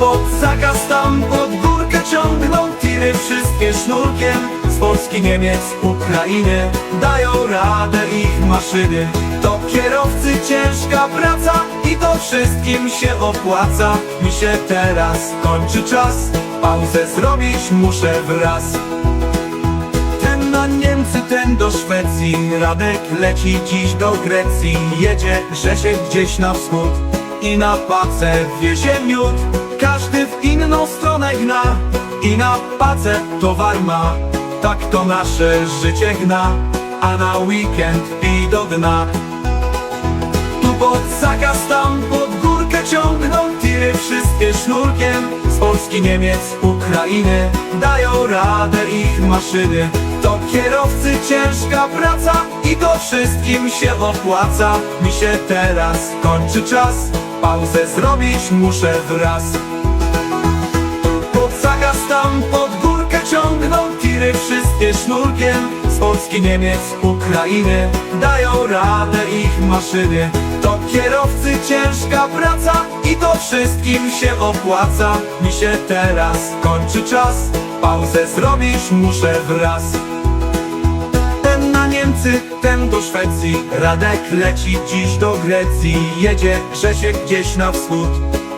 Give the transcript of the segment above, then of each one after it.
pod zakaz tam pod górkę ciągną tiry wszystkie sznurkiem. Z Polski, Niemiec, Ukrainy dają radę ich maszyny. To kierowcy ciężka praca i to wszystkim się opłaca. Mi się teraz kończy czas, pauzę zrobić muszę wraz. Ten do Szwecji Radek leci dziś do Grecji. Jedzie Grzesiek gdzieś na wschód I na pacę wiezie miód Każdy w inną stronę gna I na pacę towar ma. Tak to nasze życie gna A na weekend i do dna. Tu pod zakaz, tam pod górkę ciągną tiry wszystkie sznurkiem. Z Polski, Niemiec, Ukrainy dają radę ich maszyny. To kierowcy ciężka praca i to wszystkim się opłaca. Mi się teraz kończy czas, pauzę zrobić muszę wraz tam pod górkę ciągną tiry wszystkie sznurkiem. Z Polski, Niemiec, Ukrainy dają radę ich maszyny. To kierowcy ciężka praca i to wszystkim się opłaca. Mi się teraz kończy czas, pauzę zrobić muszę wraz. Ten na Niemcy, ten do Szwecji Radek leci dziś do Grecji. Jedzie Grzesiek gdzieś na wschód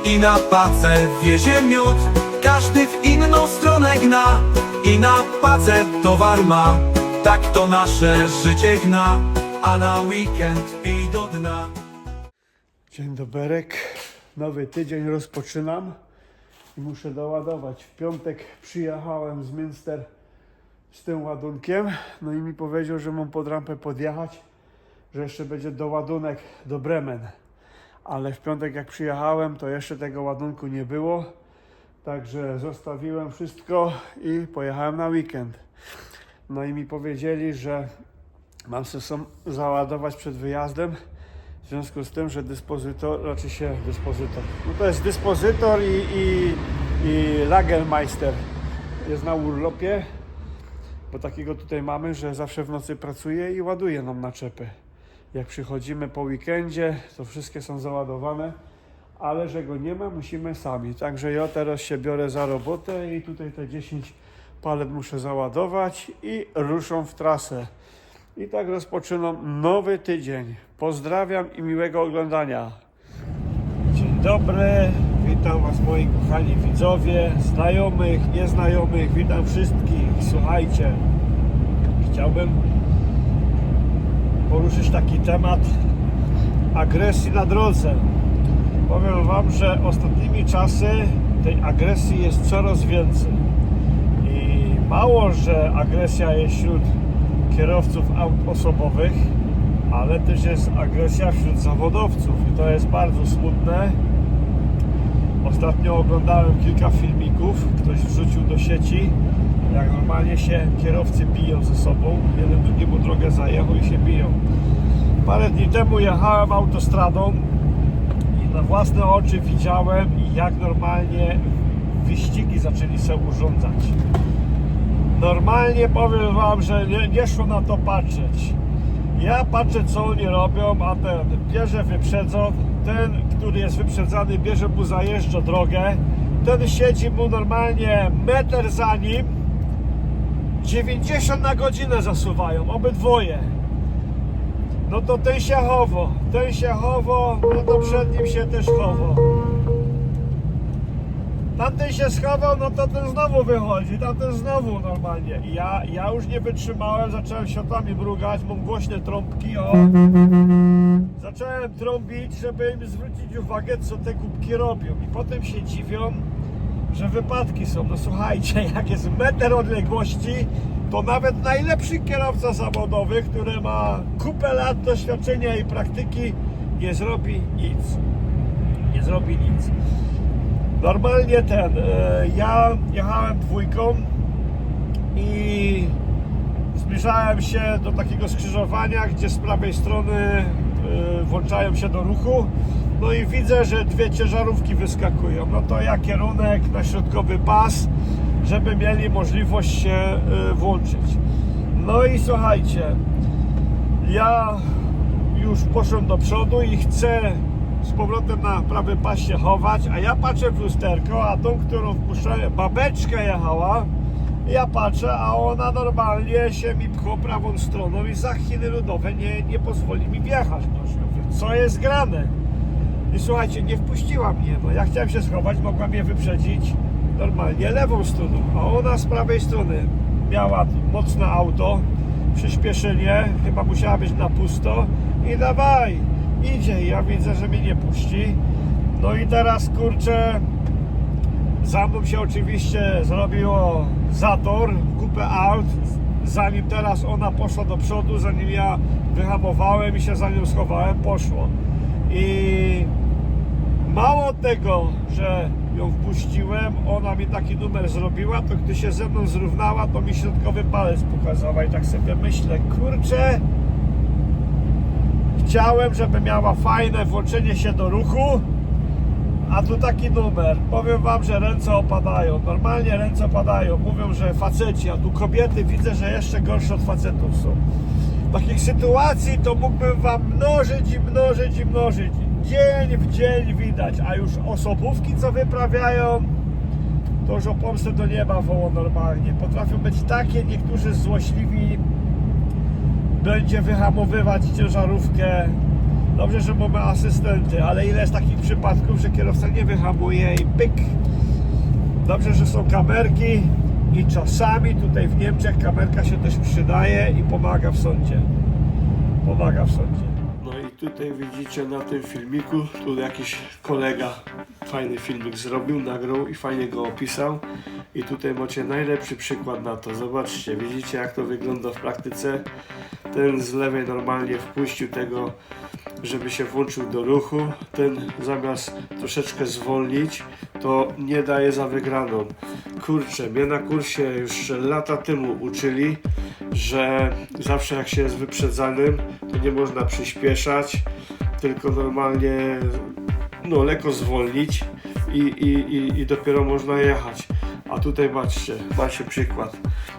I na pacę wiezie miód Każdy w inną stronę gna I na pacę towar ma Tak to nasze życie gna A na weekend i do dna Dzień doberek. Nowy tydzień rozpoczynam i muszę doładować. W piątek przyjechałem z Münster z tym ładunkiem. No i mi powiedział, że mam pod rampę podjechać, że jeszcze będzie doładunek do Bremen. Ale w piątek jak przyjechałem, to jeszcze tego ładunku nie było. Także zostawiłem wszystko i pojechałem na weekend. No i mi powiedzieli, że mam sobie sam załadować przed wyjazdem. W związku z tym, że dyspozytor, znaczy się dyspozytor, no to jest dyspozytor i, i, i Lagermeister jest na urlopie, bo takiego tutaj mamy, że zawsze w nocy pracuje i ładuje nam naczepy. Jak przychodzimy po weekendzie, to wszystkie są załadowane, ale że go nie ma, musimy sami. Także ja teraz się biorę za robotę i tutaj te 10 palet muszę załadować i ruszą w trasę. I tak rozpoczynam nowy tydzień. Pozdrawiam i miłego oglądania. Dzień dobry, witam Was moi kochani widzowie, znajomych, nieznajomych, witam wszystkich. Słuchajcie, chciałbym poruszyć taki temat agresji na drodze. Powiem Wam, że ostatnimi czasy tej agresji jest coraz więcej. I mało, że agresja jest wśród kierowców aut osobowych, ale też jest agresja wśród zawodowców i to jest bardzo smutne. Ostatnio oglądałem kilka filmików, ktoś wrzucił do sieci, jak normalnie się kierowcy biją ze sobą, jeden drugiemu drogę zajechał i się biją. Parę dni temu jechałem autostradą na własne oczy widziałem, jak normalnie wyścigi zaczęli się urządzać. Normalnie powiem wam, że nie, nie szło na to patrzeć. Ja patrzę co oni robią, a ten bierze wyprzedzą, ten, który jest wyprzedzany, bierze mu zajeżdża drogę, ten siedzi mu normalnie metr za nim, 90 na godzinę zasuwają, obydwoje. No to ten się chowo, ten się chowo, no to przed nim się też chowo. Tamten się schował, no to ten znowu wychodzi, tamten znowu normalnie. I ja, ja już nie wytrzymałem, zacząłem światłami mrugać, mam głośne trąbki, o. Zacząłem trąbić, żeby im zwrócić uwagę, co te kubki robią. I potem się dziwią, że wypadki są. No słuchajcie, jak jest metr odległości, to nawet najlepszy kierowca zawodowy, który ma kupę lat doświadczenia i praktyki, nie zrobi nic. Nie zrobi nic. Normalnie ten, e, ja jechałem dwójką i zbliżałem się do takiego skrzyżowania, gdzie z prawej strony e, włączają się do ruchu. No i widzę, że dwie ciężarówki wyskakują. No to ja kierunek na środkowy pas, żeby mieli możliwość się e, włączyć. No i słuchajcie, ja już poszedłem do przodu i chcę z powrotem na prawym paście chować, a ja patrzę w lusterko, a tą, którą wpuszczałem, babeczka jechała, ja patrzę, a ona normalnie się mi pchło prawą stroną i za Chiny Ludowe nie, nie pozwoli mi wjechać. Mówię, co jest grane? I słuchajcie, nie wpuściła mnie. No ja chciałem się schować, mogła mnie wyprzedzić normalnie lewą stroną, a ona z prawej strony miała mocne auto, przyspieszenie, chyba musiała być na pusto i dawaj, idzie. Ja widzę, że mnie nie puści. No i teraz kurczę, za mną się oczywiście zrobiło zator, kupę aut, zanim teraz ona poszła do przodu, zanim ja wyhamowałem i się za nią schowałem, poszło. I mało tego, że ją wpuściłem, ona mi taki numer zrobiła, to gdy się ze mną zrównała, to mi środkowy palec pokazała i tak sobie myślę, kurczę, chciałem, żeby miała fajne włączenie się do ruchu, a tu taki numer. Powiem wam, że ręce opadają. Normalnie ręce opadają. Mówią, że faceci, a tu kobiety widzę, że jeszcze gorsze od facetów są. Takich sytuacji to mógłbym wam mnożyć i mnożyć i mnożyć. Dzień w dzień widać, a już osobówki, co wyprawiają, to już o pomstę do nieba woło normalnie. Potrafią być takie niektórzy złośliwi, będzie wyhamowywać ciężarówkę. Dobrze, że mamy asystenty, ale ile jest takich przypadków, że kierowca nie wyhamuje i pyk. Dobrze, że są kamerki i czasami tutaj w Niemczech kamerka się też przydaje i pomaga w sądzie. Pomaga w sądzie. Tutaj widzicie na tym filmiku, tu jakiś kolega fajny filmik zrobił, nagrał i fajnie go opisał. I tutaj macie najlepszy przykład na to. Zobaczcie, widzicie jak to wygląda w praktyce. Ten z lewej normalnie wpuścił tego, żeby się włączył do ruchu. Ten zamiast troszeczkę zwolnić, to nie daje za wygraną. Kurczę, mnie na kursie już lata temu uczyli, że zawsze jak się jest wyprzedzanym, to nie można przyspieszać, tylko normalnie no, lekko zwolnić i, i, i, i dopiero można jechać. A tutaj patrzcie, macie przykład.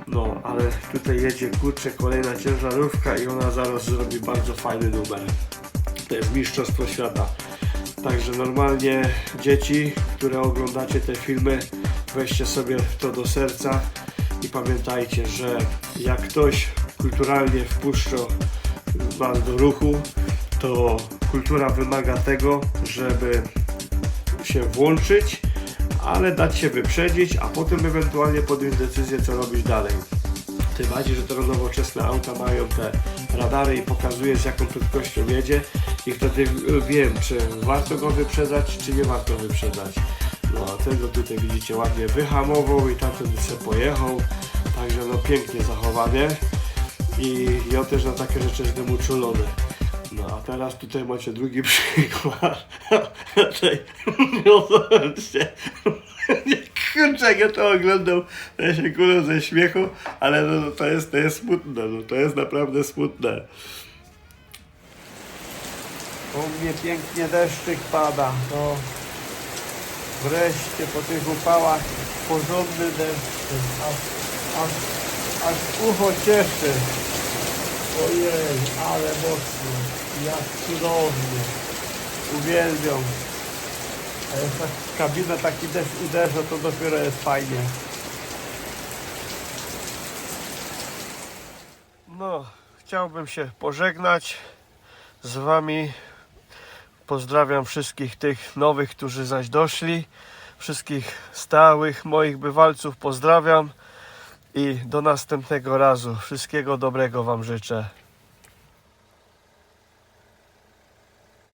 No, ale tutaj jedzie kurczę kolejna ciężarówka i ona zaraz zrobi bardzo fajny numer. Mistrzostwo Świata. Także normalnie dzieci, które oglądacie te filmy, weźcie sobie to do serca i pamiętajcie, że jak ktoś kulturalnie wpuszcza was do ruchu, to kultura wymaga tego, żeby się włączyć, ale dać się wyprzedzić, a potem ewentualnie podjąć decyzję, co robić dalej. Tym bardziej, że te nowoczesne auta mają te radary i pokazuje z jaką prędkością jedzie i wtedy y, wiem, czy warto go wyprzedzać, czy nie warto wyprzedzać. No a tego tutaj widzicie ładnie wyhamował i tamten se pojechał, także no pięknie zachowanie i ja też na takie rzeczy jestem uczulony. No a teraz tutaj macie drugi przykład. Raczej, no zobaczcie. Kurczę, ja to oglądam, to ja się kulę ze śmiechu, ale no, no, to, jest, to jest smutne, no, to jest naprawdę smutne. U mnie pięknie deszczyk pada, to wreszcie po tych upałach porządny deszczyk, aż, aż, aż ucho cieszy. Ojej, ale mocno, jak cudownie, uwielbiam. A jak tak w kabinę taki deszcz uderza, to dopiero jest fajnie. No, chciałbym się pożegnać z Wami. Pozdrawiam wszystkich tych nowych, którzy zaś doszli. Wszystkich stałych moich bywalców pozdrawiam i do następnego razu. Wszystkiego dobrego Wam życzę.